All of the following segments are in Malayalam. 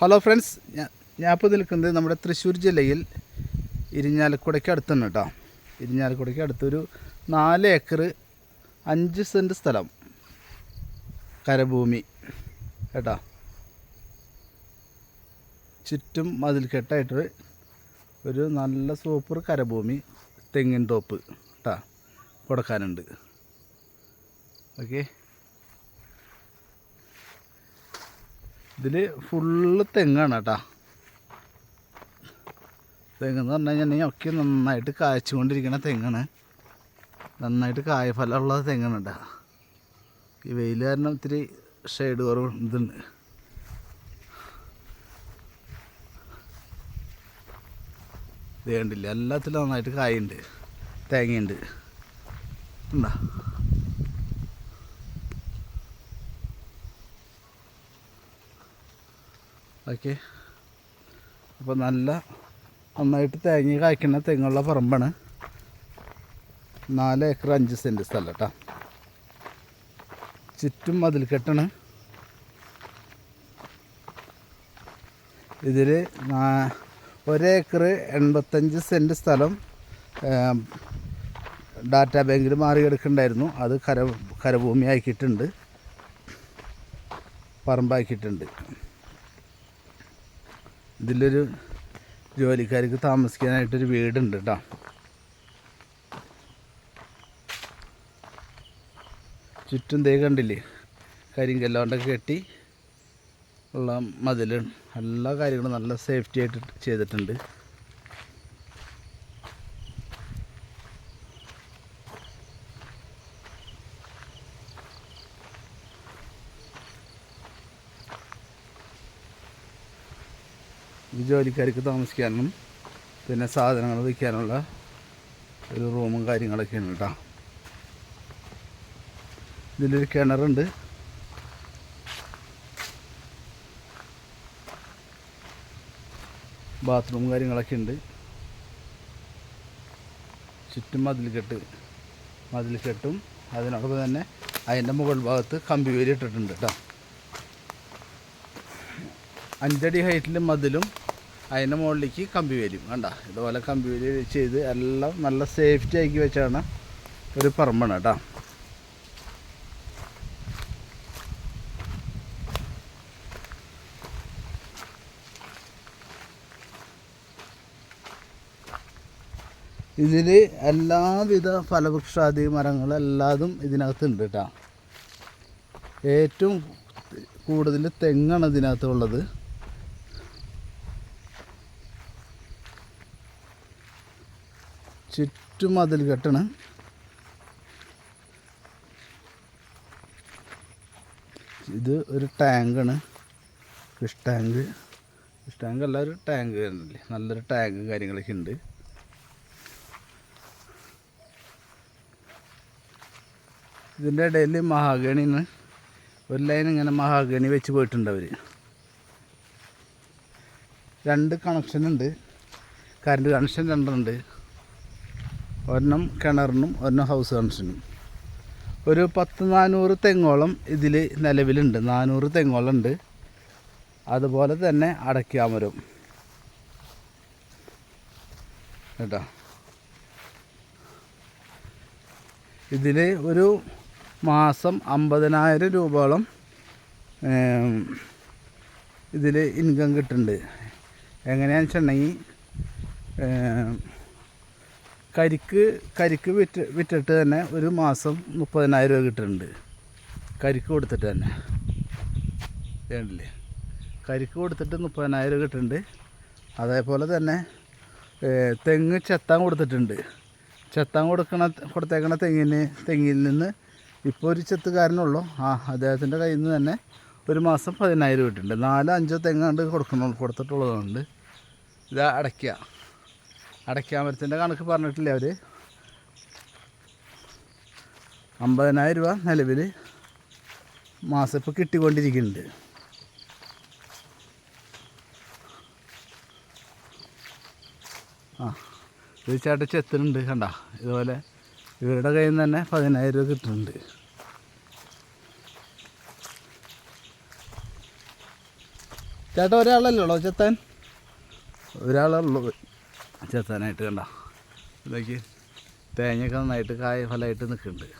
ഹലോ ഫ്രണ്ട്സ് ഞാൻ ഞാൻ ഇപ്പോൾ നിൽക്കുന്നത് നമ്മുടെ തൃശ്ശൂർ ജില്ലയിൽ ഇരിഞ്ഞാലക്കുടയ്ക്ക് അടുത്താണ് കേട്ടോ. ഇരിഞ്ഞാലക്കുടയ്ക്ക് അടുത്തൊരു നാല് ഏക്കർ അഞ്ച് സെന്റ് സ്ഥലം കരഭൂമി കേട്ടോ. ചുറ്റും മതിൽക്കെട്ടായിട്ട് ഒരു നല്ല സൂപ്പർ കരഭൂമി തെങ്ങിൻ തോപ്പ് കേട്ടോ കൊടുക്കാനുണ്ട്. ഓക്കെ. ഇതിൽ ഫുള്ള് തെങ്ങാണ് കേട്ടോ തെങ്ങെന്ന് പറഞ്ഞു കഴിഞ്ഞാൽ ഒക്കെ നന്നായിട്ട് കായച്ചുകൊണ്ടിരിക്കണ തെങ്ങാണ്. നന്നായിട്ട് കായഫലമുള്ള തെങ്ങാണ് കേട്ടോ ഈ വെയിൽ കാരണം ഇത്തിരി ഷെയ്ഡ് കുറവ് ഇതുണ്ട് ഇത് കണ്ടില്ല? എല്ലാത്തിലും നന്നായിട്ട് കായുണ്ട്. തേങ്ങയുണ്ട്. ഉണ്ടോ? ഓക്കെ. അപ്പോൾ നല്ല നന്നായിട്ട് തേങ്ങ കായ്ക്കുന്ന തെങ്ങുള്ള പറമ്പാണ്. നാല് ഏക്കർ അഞ്ച് സെന്റ് സ്ഥലം കേട്ടോ ചുറ്റും മതിൽ കെട്ടാണ് ഇതിൽ ഒരേക്കർ എൺപത്തഞ്ച് സെന്റ് സ്ഥലം ഡാറ്റാ ബാങ്കിൽ മാറി അത് കര കരഭൂമി ആക്കിയിട്ടുണ്ട് പറമ്പാക്കിയിട്ടുണ്ട്. ഇതിലൊരു ജോലിക്കാർക്ക് താമസിക്കാനായിട്ടൊരു വീടുണ്ട് കേട്ടോ ചുറ്റും തേ കണ്ടില്ലേ? കരിങ്കല്ലോണ്ടൊക്കെ കെട്ടി ഉള്ള മതിൽ എല്ലാ കാര്യങ്ങളും നല്ല സേഫ്റ്റി ആയിട്ട് ചെയ്തിട്ടുണ്ട്. ഈ ജോലിക്കാർക്ക് താമസിക്കാനും പിന്നെ സാധനങ്ങൾ വയ്ക്കാനുള്ള ഒരു റൂമും കാര്യങ്ങളൊക്കെ ഉണ്ട് കേട്ടോ. ഇതിലൊരു കിണറുണ്ട്. ബാത്റൂം കാര്യങ്ങളൊക്കെ ഉണ്ട്. ചുറ്റും മതിൽ കെട്ടും, അതിനോടൊപ്പം തന്നെ അതിന്റെ മുകൾ ഭാഗത്ത് കമ്പി വേലി ഇട്ടിട്ടുണ്ട് കേട്ടോ. അഞ്ചടി ഹൈറ്റിൽ മതിലും അതിന്റെ മുകളിലേക്ക് കമ്പി വരും. കണ്ട? ഇതുപോലെ കമ്പി വേലി ചെയ്ത് എല്ലാം നല്ല സേഫ്റ്റി ആക്കി വെച്ചാണ് ഒരു പറമ്പാണ് കേട്ടോ. ഇതിൽ എല്ലാവിധ ഫലവൃക്ഷാദി മരങ്ങളും എല്ലാതും ഇതിനകത്തുണ്ട് കേട്ടോ. ഏറ്റവും കൂടുതൽ തെങ്ങാണ് ഇതിനകത്തുള്ളത് ചുറ്റും അതിൽ കെട്ടണം. ഇത് ഒരു ടാങ്കാണ്. Fish tank. ഫിഷ് ടാങ്ക് അല്ല ഒരു ടാങ്ക് തന്നെ നല്ലൊരു ടാങ്ക് കാര്യങ്ങളൊക്കെ ഉണ്ട്. ഇതിന്റെ ഇടയിൽ മഹാഗണിന്ന് ഒരു ലൈൻ ഇങ്ങനെ മഹാഗണി വെച്ച് പോയിട്ടുണ്ട് അവർ രണ്ട് കണക്ഷൻ ഉണ്ട്. കറണ്ട് കണക്ഷൻ രണ്ടെണ്ണുണ്ട് ഒരെണ്ണം കിണറിനും ഒരെണ്ണം ഹൗസ് കണക്ഷനും ഒരു പത്ത് നാനൂറ് തെങ്ങോളം ഇതിൽ നിലവിലുണ്ട്. നാനൂറ് തെങ്ങോളം ഉണ്ട് അതുപോലെ തന്നെ അടയ്ക്കാമരം. കേട്ടോ? ഇതിൽ ഒരു മാസം അമ്പതിനായിരം രൂപയോളം ഇതിൽ ഇൻകം കിട്ടുന്നുണ്ട്. എങ്ങനെയാണെന്ന് വെച്ചിട്ടുണ്ടെങ്കിൽ കരിക്ക് കരിക്ക് വിറ്റ് വിറ്റിട്ട് തന്നെ ഒരു മാസം മുപ്പതിനായിരം രൂപ കിട്ടുന്നുണ്ട്. കരിക്ക് കൊടുത്തിട്ട് തന്നെ. വേണ്ടില്ലേ കരിക്ക് കൊടുത്തിട്ട് മുപ്പതിനായിരം രൂപ കിട്ടുന്നുണ്ട്. അതേപോലെ തന്നെ തെങ്ങ് ചെത്താൻ കൊടുത്തിട്ടുണ്ട്. ചെത്താൻ കൊടുക്കണ കൊടുത്തേക്കണ തെങ്ങിന് തെങ്ങിൽ നിന്ന് ഇപ്പോൾ ഒരു ചെത്തുകാരനുള്ളൂ. ആ അദ്ദേഹത്തിന്റെ കയ്യിൽ നിന്ന് തന്നെ ഒരു മാസം പതിനായിരം കിട്ടുന്നുണ്ട്. നാലോ അഞ്ചോ തെങ്ങാണ്ട് കൊടുക്കണ കൊടുത്തിട്ടുള്ളതുകൊണ്ട് ഇത് അടയ്ക്കുക അടയ്ക്കാമരത്തിന്റെ കണക്ക് പറഞ്ഞിട്ടില്ല അവർ അമ്പതിനായിരം രൂപ നിലവിൽ മാസം ഇപ്പോൾ കിട്ടിക്കൊണ്ടിരിക്കുന്നുണ്ട്. ആ ഇത് ചേട്ടൻ ചെത്തുന്നുണ്ട് കണ്ട. ഇതുപോലെ ഇവരുടെ കയ്യിൽ നിന്ന് തന്നെ പതിനായിരം രൂപ കിട്ടുന്നുണ്ട്. ചേട്ടാ ഒരാളല്ലേ ഉള്ളോ ചെത്താൻ? ഒരാളേ ഉള്ളൂ. ചെത്താനായിട്ട് കണ്ട? ഇതൊക്കെ തേങ്ങയൊക്കെ നന്നായിട്ട് കായ ഫലമായിട്ട് നിൽക്കുന്നുണ്ട്.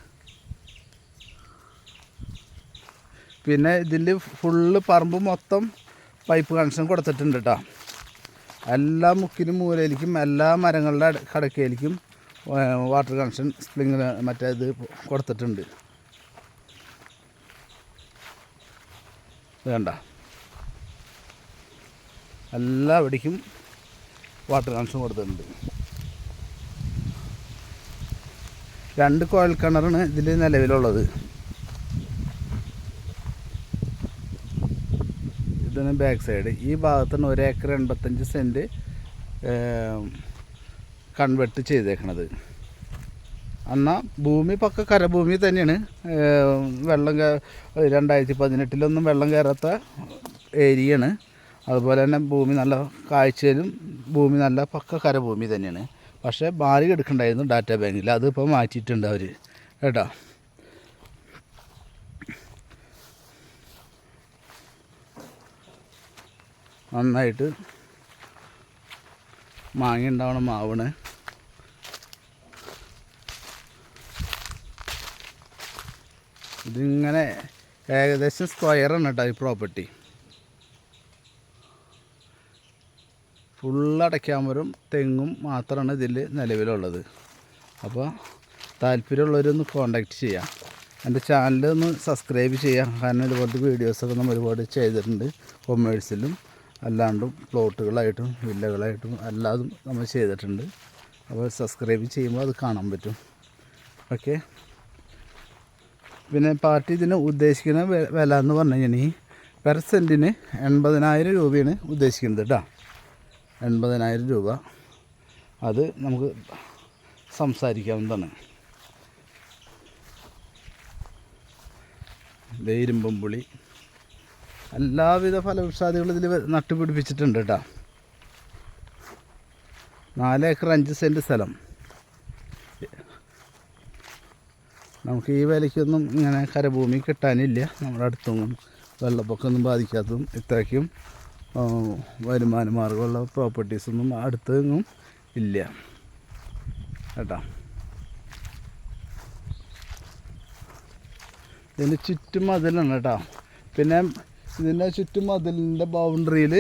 പിന്നെ ഇതിൽ ഫുള്ള് പറമ്പ് മൊത്തം പൈപ്പ് കണക്ഷൻ കൊടുത്തിട്ടുണ്ട് കേട്ടോ. എല്ലാ മുക്കിനും മൂലയിലേക്കും എല്ലാ മരങ്ങളുടെ കടക്കയിലേക്കും വാട്ടർ കണക്ഷൻ സ്പ്രിങ് മറ്റേ ഇത് കൊടുത്തിട്ടുണ്ട്. വേണ്ട എല്ലാവിടേക്കും വാട്ടർ കണക്ഷൻ കൊടുത്തിട്ടുണ്ട്. രണ്ട് കുഴൽ കിണറാണ് ഇതിൽ നിലവിലുള്ളത്. ഇതാണ് ബാക്ക് സൈഡ്. ഈ ഭാഗത്താണ് ഒരു ഏക്കർ എൺപത്തഞ്ച് സെന്റ് കൺവെർട്ട് ചെയ്തേക്കണത്. എന്നാൽ ഭൂമി പക്ക കരഭൂമി തന്നെയാണ്. വെള്ളം രണ്ടായിരത്തി പതിനെട്ടിലൊന്നും വെള്ളം കയറാത്ത ഏരിയയാണ്. അതുപോലെ തന്നെ ഭൂമി നല്ല കാഴ്ചയിലും ഭൂമി നല്ല പക്ക കരഭൂമി തന്നെയാണ്. പക്ഷേ മാറി എടുക്കണ്ടായിരുന്നു ഡാറ്റ ബാങ്കിൽ അതിപ്പോൾ മാറ്റിയിട്ടുണ്ട് അവർ കേട്ടോ? നന്നായിട്ട് മാങ്ങ ഉണ്ടാവണം മാവണ്. ഇതിങ്ങനെ ഏകദേശം സ്ക്വയറാണ് കേട്ടോ ഈ പ്രോപ്പർട്ടി ഫുള്ള് അടയ്ക്കാമരും തെങ്ങും മാത്രമാണ് ഇതിൽ നിലവിലുള്ളത്. അപ്പോൾ താല്പര്യമുള്ളവരൊന്ന് കോണ്ടാക്റ്റ് ചെയ്യാം. എന്റെ ചാനൽ ഒന്ന് സബ്സ്ക്രൈബ് ചെയ്യാം. കാരണം ഇതുപോലത്തെ വീഡിയോസൊക്കെ നമ്മൾ ഒരുപാട് ചെയ്തിട്ടുണ്ട് കൊമേഴ്സിലും അല്ലാണ്ടും പ്ലോട്ടുകളായിട്ടും വില്ലകളായിട്ടും അല്ലാതും നമ്മൾ ചെയ്തിട്ടുണ്ട്. അപ്പോൾ സബ്സ്ക്രൈബ് ചെയ്യുമ്പോൾ അത് കാണാൻ പറ്റും. ഓക്കെ പിന്നെ പാർട്ടി ഇതിന് ഉദ്ദേശിക്കുന്ന വില എന്ന് പറഞ്ഞു കഴിഞ്ഞാൽ പെർ സെന്റിന് എൺപതിനായിരം രൂപയാണ് ഉദ്ദേശിക്കുന്നത് കേട്ടോ. എൺപതിനായിരം രൂപ. അത് നമുക്ക് സംസാരിക്കാവുന്നതാണ്. വേരുമ്പം പുളി. എല്ലാവിധ ഫലവൃക്ഷാദികളും ഇതിൽ നട്ടുപിടിപ്പിച്ചിട്ടുണ്ട് കേട്ടോ നാല് ഏക്കർ അഞ്ച് സെന്റ് സ്ഥലം. നമുക്ക് ഈ വിലയ്ക്കൊന്നും ഇങ്ങനെ കരഭൂമി കിട്ടാനില്ല. നമ്മുടെ അടുത്തൊന്നും വെള്ളപ്പൊക്കമൊന്നും ബാധിക്കാത്തതും ഇത്രയ്ക്കും. വരുമാന മാർഗമുള്ള പ്രോപ്പർട്ടീസൊന്നും അടുത്തൊന്നും ഇല്ല. കേട്ടോ? ഇതിന് ചുറ്റും മതിലാണ് കേട്ടോ. പിന്നെ ഇതിന്റെ ചുറ്റും മതിലിന്റെ ബൗണ്ടറിയിൽ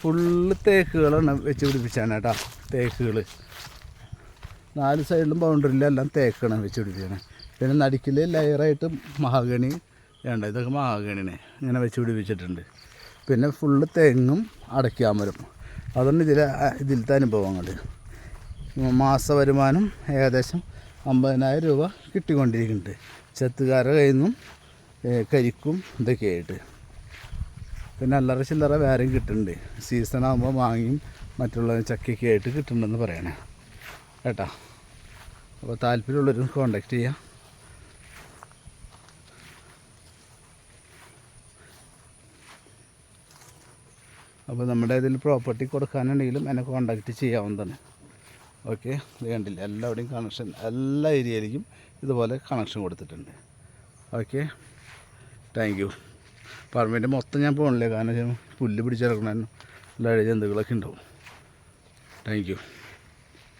ഫുള്ള് തേക്കുകളാണ് വെച്ച് പിടിപ്പിച്ചാണ് കേട്ടോ തേക്കുകൾ നാല് സൈഡിലും ബൗണ്ടറിയിലെല്ലാം തേക്കാണ് വെച്ച് പിടിപ്പിച്ചാണ് പിന്നെ നടുക്കിൽ ലെയറായിട്ട് മഹാഗണി വേണ്ട ഇതൊക്കെ മഹാഗണിനെ ഇങ്ങനെ വെച്ച് പിടിപ്പിച്ചിട്ടുണ്ട്. പിന്നെ ഫുള്ള് തെങ്ങും അടയ്ക്കാൻ വരും. അതുകൊണ്ട് ഇതിലെ ഇതിലത്തെ അനുഭവങ്ങൾ. മാസ വരുമാനം ഏകദേശം അമ്പതിനായിരം രൂപ കിട്ടിക്കൊണ്ടിരിക്കുന്നുണ്ട്. ചെത്തുകാരുടെ കയ്യിൽ നിന്നും കരിക്കും ഇതൊക്കെ ആയിട്ട് പിന്നെ അല്ലറ ചില്ലറ വേറെയും കിട്ടുന്നുണ്ട്. സീസൺ ആകുമ്പോൾ വാങ്ങിയും മറ്റുള്ള ചക്കയൊക്കെ ആയിട്ട് കിട്ടുന്നുണ്ടെന്ന് പറയണേ. കേട്ടോ? അപ്പോൾ താല്പര്യമുള്ളവരും കോണ്ടാക്ട് ചെയ്യാം അപ്പോൾ നമ്മുടെ ഇതിൽ പ്രോപ്പർട്ടി കൊടുക്കാനുണ്ടെങ്കിലും എന്നെ കോണ്ടാക്ട് ചെയ്യാവുന്നതാണ്. ഓക്കെ ഇത് കണ്ടില്ല? എല്ലാവിടെയും കണക്ഷൻ എല്ലാ ഏരിയയിലേക്കും ഇതുപോലെ കണക്ഷൻ കൊടുത്തിട്ടുണ്ട്. ഓക്കെ താങ്ക് യു പറമ്പിന്റെ മൊത്തം ഞാൻ പോകണില്ല കാരണം പുല്ല് പിടിച്ചിറക്കണ എല്ലാ ജന്തുക്കളൊക്കെ ഉണ്ടാവും. Thank you